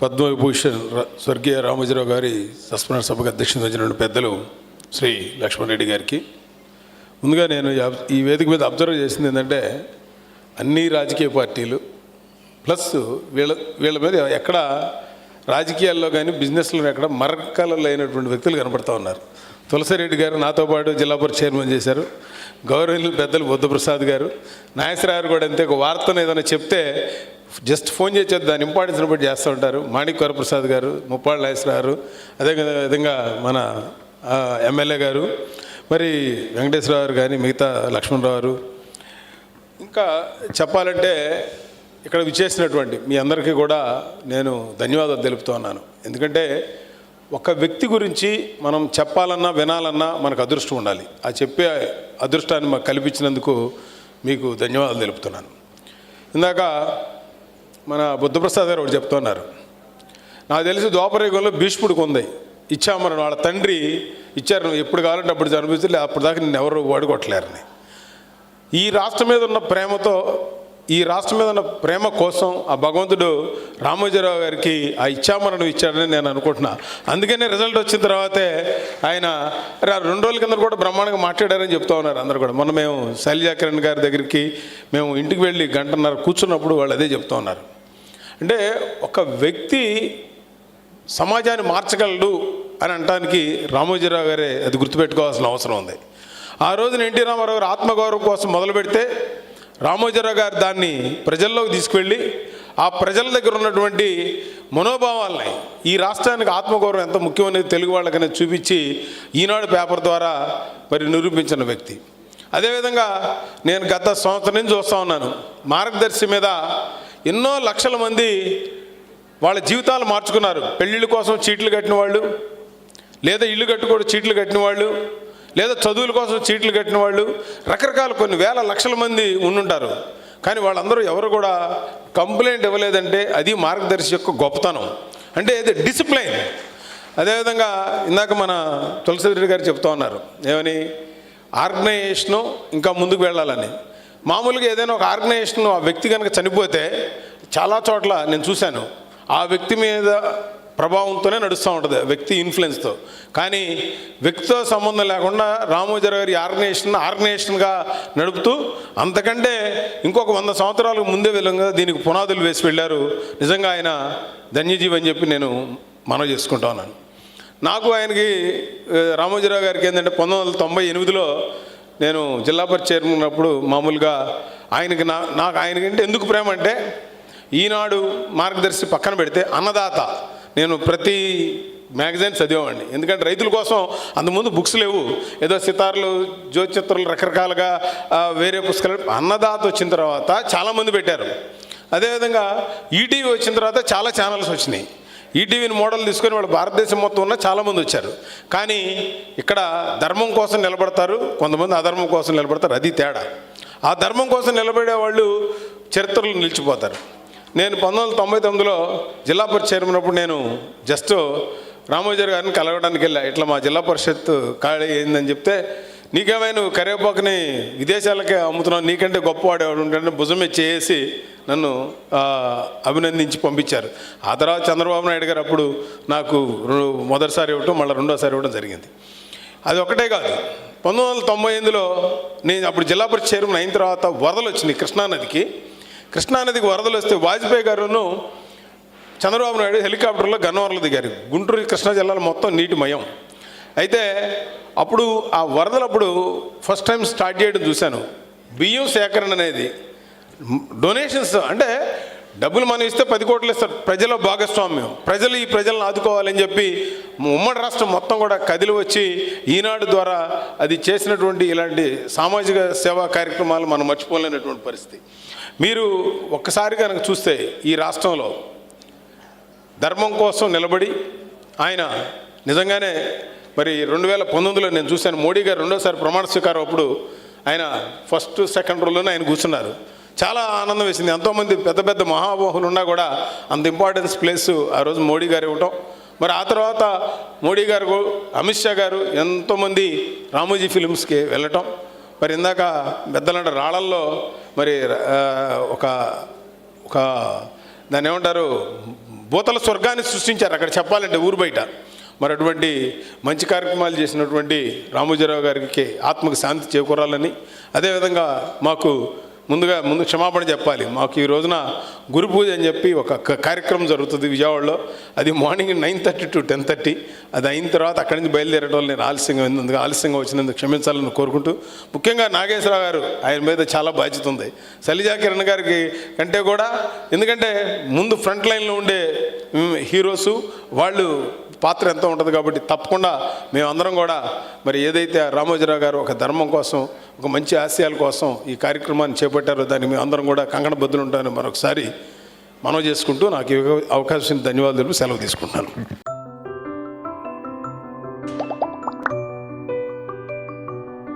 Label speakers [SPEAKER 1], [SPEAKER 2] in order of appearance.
[SPEAKER 1] పద్మవిభూషణ్ స్వర్గీయ రామోజీరావు గారి సస్మరణ సభకు అధ్యక్షత వహించిన పెద్దలు శ్రీ లక్ష్మణ్ రెడ్డి గారికి. ముందుగా నేను ఈ వేదిక మీద అబ్జర్వ్ చేసింది ఏంటంటే అన్ని రాజకీయ పార్టీలు ప్లస్ వీళ్ళ వీళ్ళ మీద ఎక్కడ రాజకీయాల్లో కానీ బిజినెస్లో ఎక్కడ మరకలు లేనటువంటి వ్యక్తులు కనపడుతూ ఉన్నారు. తులసిరెడ్డి గారు నాతో పాటు జిల్లా పరిషత్ చైర్మన్ చేశారు. గౌరవనీయులు పెద్దలు బుద్ధప్రసాద్ గారు నాగేశ్వరరావు కూడా అంతే ఒక వార్తను ఏదైనా చెప్తే జస్ట్ ఫోన్ చేసి దాని ఇంపార్టెన్స్ బట్టి చేస్తూ ఉంటారు. మాణిక్ వరప్రసాద్ గారు ముప్పాళ్ళ నాగేశ్వరరావు అదే విధంగా మన ఎమ్మెల్యే గారు మరి వెంకటేశ్వరరావు గారు కానీ మిగతా లక్ష్మణరావు గారు. ఇంకా చెప్పాలంటే ఇక్కడ విచ్చేసినటువంటి మీ అందరికీ కూడా నేను ధన్యవాదాలు తెలుపుతూ ఉన్నాను. ఎందుకంటే ఒక వ్యక్తి గురించి మనం చెప్పాలన్నా వినాలన్నా మనకు అదృష్టం ఉండాలి. ఆ చెప్పే అదృష్టాన్ని మాకు కల్పించినందుకు మీకు ధన్యవాదాలు తెలుపుతున్నాను. ఇందాక మన బుద్ధప్రసాద్ గారు ఒకటి చెప్తున్నారు. నాకు తెలిసి ద్వాపరయుగంలో భీష్ముడికి ఉంది. ఇచ్చామని వాళ్ళ తండ్రి ఇచ్చారు నువ్వు ఎప్పుడు కావాలంటే అప్పుడు చనిపిస్తే అప్పుడు దాకా నిన్ను ఎవరు వాడుకోవట్లేరని. ఈ రాష్ట్రం మీద ఉన్న ప్రేమతో ఈ రాష్ట్రం మీద ఉన్న ప్రేమ కోసం ఆ భగవంతుడు రామోజీరావు గారికి ఆ ఇచ్చామరణం ఇచ్చాడని నేను అనుకుంటున్నా. అందుకనే రిజల్ట్ వచ్చిన తర్వాతే ఆయన రెండు రోజుల కింద కూడా బ్రహ్మాండంగా మాట్లాడారని చెప్తా ఉన్నారు అందరు కూడా. మొన్న మేము శైలజాకరణ్ గారి దగ్గరికి మేము ఇంటికి వెళ్ళి గంటన్నర కూర్చున్నప్పుడు వాళ్ళు అదే చెప్తా ఉన్నారు. అంటే ఒక వ్యక్తి సమాజాన్ని మార్చగలడు అని అనటానికి రామోజీరావు గారే అది గుర్తుపెట్టుకోవాల్సిన అవసరం ఉంది. ఆ రోజున ఎన్టీ రామారావు గారు ఆత్మగౌరవం కోసం మొదలు పెడితే రామోజీరావు గారు దాన్ని ప్రజల్లోకి తీసుకువెళ్ళి ఆ ప్రజల దగ్గర ఉన్నటువంటి మనోభావాలని ఈ రాష్ట్రానికి ఆత్మగౌరవం ఎంత ముఖ్యమనేది తెలుగు వాళ్ళకనే చూపించి ఈనాడు పేపర్ ద్వారా మరి నిరూపించిన వ్యక్తి. అదేవిధంగా నేను గత సంవత్సరం నుంచి చూస్తూ ఉన్నాను మార్గదర్శి మీద ఎన్నో లక్షల మంది వాళ్ళ జీవితాలు మార్చుకున్నారు. పెళ్ళిళ్ళ కోసం చీట్లు కట్టిన వాళ్ళు లేదా ఇల్లు కట్టుకోవడం చీట్లు కట్టిన వాళ్ళు లేదా చదువుల కోసం చీట్లు కట్టిన వాళ్ళు రకరకాల కొన్ని వేల లక్షల మంది ఉండుంటారు. కానీ వాళ్ళందరూ ఎవరు కూడా కంప్లైంట్ ఇవ్వలేదంటే అది మార్గదర్శి యొక్క గొప్పతనం. అంటే ఇది డిసిప్లైన్. అదేవిధంగా ఇందాక మన తులసిరెడ్డి గారు చెప్తా ఉన్నారు. ఏమని? ఆర్గనైజేషను ఇంకా ముందుకు వెళ్ళాలని. మామూలుగా ఏదైనా ఒక ఆర్గనైజేషన్ ఆ వ్యక్తి కనుక చనిపోతే చాలా చోట్ల నేను చూశాను. ఆ వ్యక్తి మీద ప్రభావంతోనే నడుస్తూ ఉంటుంది వ్యక్తి ఇన్ఫ్లుయెన్స్తో. కానీ వ్యక్తితో సంబంధం లేకుండా రామోజర్ గారి ఆర్గనైజేషన్ ఆర్గనైజేషన్గా నడుపుతూ అంతకంటే ఇంకొక వంద సంవత్సరాలకు ముందే విధంగా దీనికి పునాదులు వేసి వెళ్ళారు. నిజంగా ఆయన ధన్యజీవి అని చెప్పి నేను మనవి చేసుకుంటా ఉన్నాను. నాకు ఆయనకి రామోజీరావు గారికి ఏంటంటే పంతొమ్మిది వందల తొంభై ఎనిమిదిలో నేను జిల్లా పరిషత్ చైర్మన్ ఉన్నప్పుడు మామూలుగా ఆయనకి నా నాకు ఆయనకంటే ఎందుకు ప్రేమ అంటే ఈనాడు మార్గదర్శి పక్కన పెడితే అన్నదాత. నేను ప్రతి మ్యాగజైన్ చదివేవాడిని. ఎందుకంటే రైతుల కోసం అంతకుముందు బుక్స్ లేవు. ఏదో సితార్లు జ్యోతిచిత్రాలు రకరకాలుగా వేరే పుస్తకాలు అన్నదాత వచ్చిన తర్వాత చాలామంది పెట్టారు. అదేవిధంగా ఈటీవీ వచ్చిన తర్వాత చాలా ఛానల్స్ వచ్చినాయి. ఈటీవీని మోడల్ తీసుకొని వాళ్ళు భారతదేశం మొత్తం ఉన్న చాలామంది వచ్చారు. కానీ ఇక్కడ ధర్మం కోసం నిలబడతారు. కొంతమంది అధర్మం కోసం నిలబడతారు. అది తేడా. ఆ ధర్మం కోసం నిలబడే వాళ్ళు చరిత్రలు నిలిచిపోతారు. నేను పంతొమ్మిది వందల తొంభై తొమ్మిదిలో జిల్లా పరిషత్ చైర్మన్ అప్పుడు నేను జస్ట్ రామోజర్ గారిని కలవడానికి వెళ్ళా. ఇట్లా మా జిల్లా పరిషత్ ఖాళీ అయిందని చెప్తే నీకేమైనా నువ్వు కరివేపాకుని విదేశాలకే అమ్ముతున్నావు నీకంటే గొప్పవాడు ఎవడు ఉంటాడని భుజం చేసి నన్ను అభినందించి పంపించారు. ఆ తర్వాత చంద్రబాబు నాయుడు గారు అప్పుడు నాకు మొదటిసారి ఇవ్వటం మళ్ళీ రెండోసారి ఇవ్వడం జరిగింది. అది ఒకటే కాదు. పంతొమ్మిది వందల తొంభై ఎనిమిదిలో నేను అప్పుడు జిల్లా పరిషత్ చైర్మన్ అయిన తర్వాత వరదలు వచ్చినాయి కృష్ణానదికి కృష్ణానదికి వరదలు వస్తే వాజ్పేయి గారును చంద్రబాబు నాయుడు హెలికాప్టర్లో గన్నవరంలో దిగారు. గుంటూరు కృష్ణా జిల్లాలో మొత్తం నీటిమయం. అయితే అప్పుడు ఆ వరదలప్పుడు ఫస్ట్ టైం స్టార్ట్ చేయడం చూశాను. బియ్యం సేకరణ అనేది డొనేషన్స్ అంటే డబ్బులు మనం ఇస్తే పది కోట్లు ఇస్తారు. ప్రజల భాగస్వామ్యం. ప్రజలు ఈ ప్రజలను ఆదుకోవాలని చెప్పి ఉమ్మడి రాష్ట్రం మొత్తం కూడా కదిలి వచ్చి ఈనాడు ద్వారా అది చేసినటువంటి ఇలాంటి సామాజిక సేవా కార్యక్రమాలు మనం మర్చిపోలేనటువంటి పరిస్థితి. మీరు ఒక్కసారి కనుక చూస్తే ఈ రాష్ట్రంలో ధర్మం కోసం నిలబడి ఆయన నిజంగానే మరి రెండు వేల పంతొమ్మిదిలో నేను చూశాను. మోడీ గారు రెండోసారి ప్రమాణ స్వీకారం అప్పుడు ఆయన ఫస్ట్ సెకండ్ రోల్లోనే ఆయన కూర్చున్నారు. చాలా ఆనందం వేసింది. ఎంతోమంది పెద్ద పెద్ద మహామోహులు ఉన్నా కూడా అంత ఇంపార్టెన్స్ ప్లేస్ ఆ రోజు మోడీ గారు ఇవ్వటం. మరి ఆ తర్వాత మోడీ గారు అమిత్ షా గారు ఎంతోమంది రామోజీ ఫిలిమ్స్కి వెళ్ళటం. మరి ఇందాక పెద్దలంటే రాళ్ళల్లో మరి ఒక ఒక దాన్ని ఏమంటారు? భూతల స్వర్గాన్ని సృష్టించారు అక్కడ చెప్పాలంటే ఊరు బయట. మరి అటువంటి మంచి కార్యక్రమాలు చేసినటువంటి రామోజీరావు గారికి ఆత్మకు శాంతి చేకూరాలని అదేవిధంగా మాకు ముందుగా ముందు క్షమాపణ చెప్పాలి. మాకు ఈ రోజున గురు పూజ అని చెప్పి ఒక క- కార్యక్రమం జరుగుతుంది విజయవాడలో. అది morning nine thirty to ten thirty. అది అయిన తర్వాత అక్కడి నుంచి బయలుదేరడం వల్ల నేను ఆలస్యంగా అయినందుకు ఆలస్యంగా వచ్చినందుకు క్షమించాలని కోరుకుంటూ ముఖ్యంగా నాగేశ్వరరావు గారు ఆయన మీద చాలా బాధ్యత ఉంది. సలిజా కిరణ్ గారికి కంటే కూడా ఎందుకంటే ముందు ఫ్రంట్ లైన్లో ఉండే హీరోసు వాళ్ళు పాత్ర ఎంత ఉంటుంది కాబట్టి తప్పకుండా మేమందరం కూడా మరి ఏదైతే రామోజీరావు గారు ఒక ధర్మం కోసం ఒక మంచి ఆశయాల కోసం ఈ కార్యక్రమాన్ని చేపట్టారో దాన్ని మేము అందరం కూడా కంకణ బద్దులు ఉంటామని మరొకసారి మనవి చేసుకుంటూ నాకు అవకాశం ధన్యవాదాలు సెలవు తీసుకుంటాను